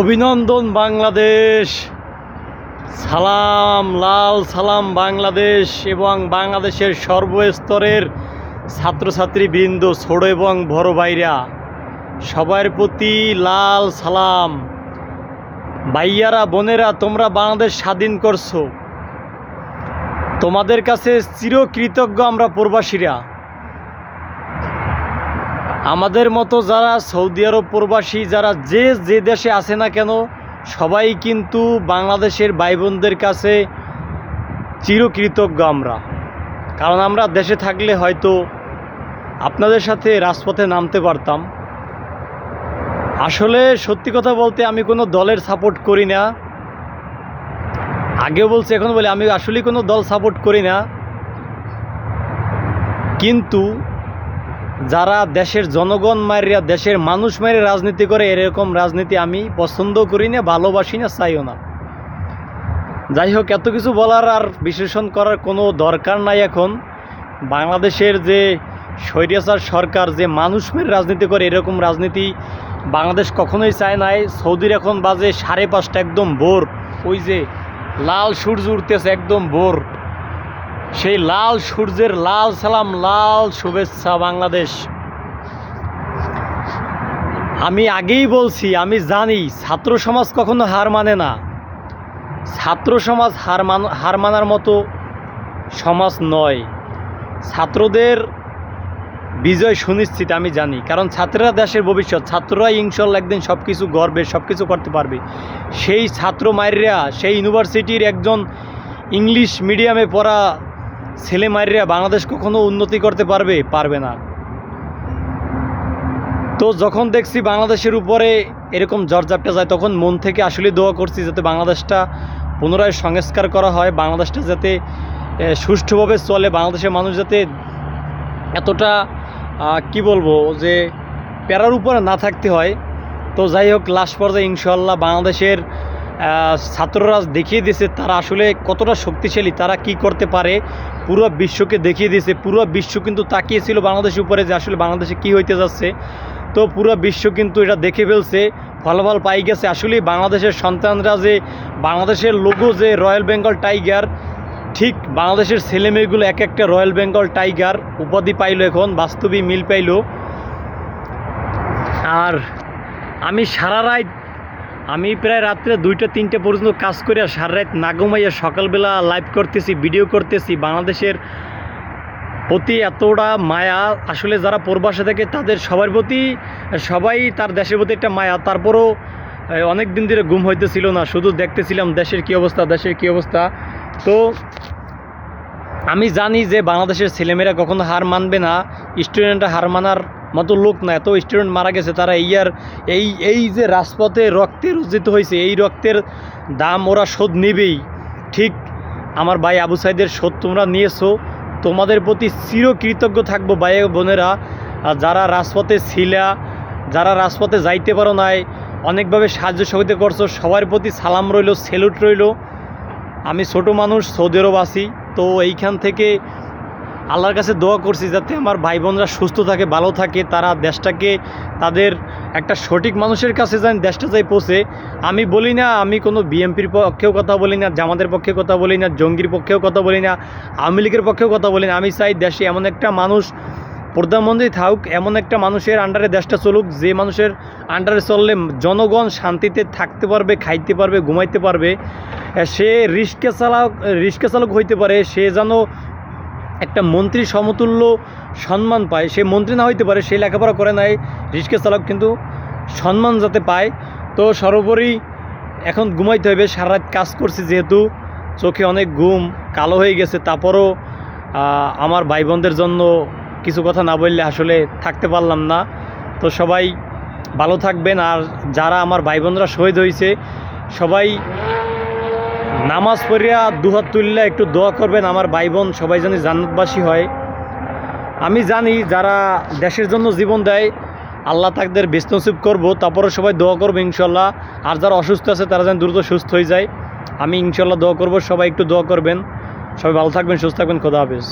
অভিনন্দন বাংলাদেশ। সালাম, লাল সালাম বাংলাদেশ এবং বাংলাদেশের সর্বস্তরের ছাত্রছাত্রী বৃন্দ, ছোট এবং বড় ভাইরা, সবার প্রতি লাল সালাম। ভাইয়ারা, বোনেরা, তোমরা বাংলাদেশ স্বাধীন করছ। তোমাদের কাছে চিরকৃতজ্ঞ আমরা প্রবাসীরা। আমাদের মতো যারা সৌদি আরব প্রবাসী, যারা যে যে দেশে আছে না কেন, সবাই কিন্তু বাংলাদেশের ভাই বোনদের কাছে চিরকৃতজ্ঞ আমরা। কারণ আমরা দেশে থাকলে হয়তো আপনাদের সাথে রাজপথে নামতে পারতাম। আসলে সত্যি কথা বলতে আমি কোনো দলের সাপোর্ট করি না। আগে বলছি, এখন বলি, আমি আসলেই কোনো দল সাপোর্ট করি না। কিন্তু যারা দেশের জনগণ মারিয়া দেশের মানুষ মেরে রাজনীতি করে, এরকম রাজনীতি আমি পছন্দ করি না, ভালোবাসি না, চাইও না। যাই হোক, এত কিছু বলার আর বিশ্লেষণ করার কোনো দরকার নাই এখন। বাংলাদেশের যে স্বৈরাচার সরকার, যে মানুষ মেরে রাজনীতি করে, এরকম রাজনীতি বাংলাদেশ কখনোই চায় নাই। সৌদির এখন বাজে সাড়ে পাঁচটা, একদম ভোর। ওই যে লাল সূর্য উঠতেছে, একদম ভোর। সেই লাল সূর্যের লাল সালাম, লাল শুভেচ্ছা বাংলাদেশ। আমি আগেই বলছি, আমি জানি, ছাত্র সমাজ কখনো হার মানে না। ছাত্র সমাজ হার মান, হার মানার মতো সমাজ নয়। ছাত্রদের বিজয় সুনিশ্চিত, আমি জানি। কারণ ছাত্ররা দেশের ভবিষ্যৎ ছাত্ররা ইনশাল্লাহ একদিন সব কিছু গর্বে সব কিছু করতে পারবে। সেই ছাত্র মায়েরা, সেই ইউনিভার্সিটির একজন ইংলিশ মিডিয়ামে পড়া ছেলে মায়েরা বাংলাদেশ কখনো উন্নতি করতে পারবে? পারবে না। তো যখন দেখছি বাংলাদেশের উপরে এরকম জর্জাপটা যায়, তখন মন থেকে আসলে দোয়া করছি যাতে বাংলাদেশটা পুনরায় সংস্কার করা হয়, বাংলাদেশটা যাতে সুষ্ঠুভাবে চলে, বাংলাদেশের মানুষ যাতে এতটা কি বলব যে প্যারার উপরে না থাকতে হয়। তো যাই হোক লাস্ট পর্যায়ে ইনশাল্লাহ বাংলাদেশের ছাত্ররা দেখিয়ে দিয়েছে তারা আসলে কতটা শক্তিশালী, তারা কি করতে পারে, পুরো বিশ্বকে দেখিয়ে দিয়েছে। পুরো বিশ্ব কিন্তু তাকিয়েছিল বাংলাদেশের উপরে যে আসলে বাংলাদেশে কি হইতে যাচ্ছে। তো পুরো বিশ্ব কিন্তু এটা দেখে ফেলছে, ফলাফল পাই গেছে। আসলে বাংলাদেশের সন্তানরা যে, বাংলাদেশের লোগো যে রয়্যাল বেঙ্গল টাইগার ঠিক বাংলাদেশের ছেলেমেয়েগুলো এক একটা রয়্যাল বেঙ্গল টাইগার উপাধি পাইলো এখন বাস্তবিক মিল পাইলো। আর আমি সারা রাত আমি প্রায় রাত্রে দুইটা, তিনটে পর্যন্ত কাজ করে সারা রাত না ঘুমাইয়া সকালবেলা লাইভ করতেছি ভিডিও করতেছি। বাংলাদেশের প্রতি এতটা মায়া, আসলে যারা প্রবাসে থাকে, তাদের সবার প্রতি, সবাই তার দেশের প্রতি একটা মায়া। তারপরও অনেক দিন ধরে ঘুম হইতেছিল না, শুধু দেখতেছিলাম দেশের কী অবস্থা, দেশের কী অবস্থা। তো, আমি জানি যে বাংলাদেশের ছেলেমেয়েরা কখনো হার মানবে না স্টুডেন্টরা হার মানার মতো লোক না, এত স্টুডেন্ট মারা গেছে, তারা এই আর এই এই যে রাজপথে রক্তে রঞ্জিত হয়েছে, এই রক্তের দাম ওরা শোধ নেবেই। ঠিক আমার ভাই আবু সাইদের শোধ তোমরা নিয়েছো, তোমাদের প্রতি চিরকৃতজ্ঞ থাকব ভাই বোনেরা। যারা রাজপথে ছিলা, যারা রাজপথে যাইতে পারো নাই, অনেকভাবে সাহায্য সহযোগিতা করছ, সবার প্রতি সালাম রইল, সেলুট রইল। আমি ছোট মানুষ সৌদি আরব তো এইখান থেকে আল্লাহর কাছে দোয়া করছি যাতে আমার ভাই বোনরা সুস্থ থাকে, ভালো থাকে, তারা দেশটাকে তাদের একটা সঠিক মানুষের কাছে যেন দেশটা যাই পৌঁছে। আমি বলি না, আমি কোনো বিএমপির পক্ষেও কথা বলি না, জামাতের পক্ষে কথা বলি না, জঙ্গির পক্ষেও কথা বলি না, আওয়ামী লীগের পক্ষেও কথা বলি না। আমি চাই দেশে এমন একটা মানুষ প্রধানমন্ত্রী থাকুক, এমন একটা মানুষের আন্ডারে দেশটা চলুক, যে মানুষের আন্ডারে চললে জনগণ শান্তিতে থাকতে পারবে, খাইতে পারবে, ঘুমাইতে পারবে। সে রিস্কে চালক রিস্কে চালক হইতে পারে, সে যেন একটা মন্ত্রী সমতুল্য সম্মান পায়। সে মন্ত্রী না হইতে পারে, সে লেখাপড়া করে নাই রিস্কে চালক, কিন্তু সম্মান যাতে পায়, তো সর্বোপরি এখন ঘুমাইতে হবে সারা রাত কাজ করছি যেহেতু, চোখে অনেক ঘুম, কালো হয়ে গেছে, তারপরও আমার ভাই বোনদের জন্য কিছু কথা না বললে আসলে থাকতে পারলাম না। তো সবাই ভালো থাকবেন, আর যারা আমার ভাই বোনরা শহীদ হয়েছে সবাই নামাজ পড়িয়া দুহাত তুললে একটু দোয়া করবেন, আমার ভাই বোন সবাই জানি জান্নাতবাসী হয়। আমি জানি যারা দেশের জন্য জীবন দেয়, আল্লাহ তাকদের করব করব তারপরে সবাই দোয়া করব ইনশাল্লাহ আর যারা অসুস্থ আছে, তারা যেন দ্রুত সুস্থ হয়ে যায়। আমি ইনশাল্লাহ দোয়া করব, সবাই একটু দোয়া করবেন। সবাই ভালো থাকবেন, সুস্থ থাকবেন, খোদা হাফেজ।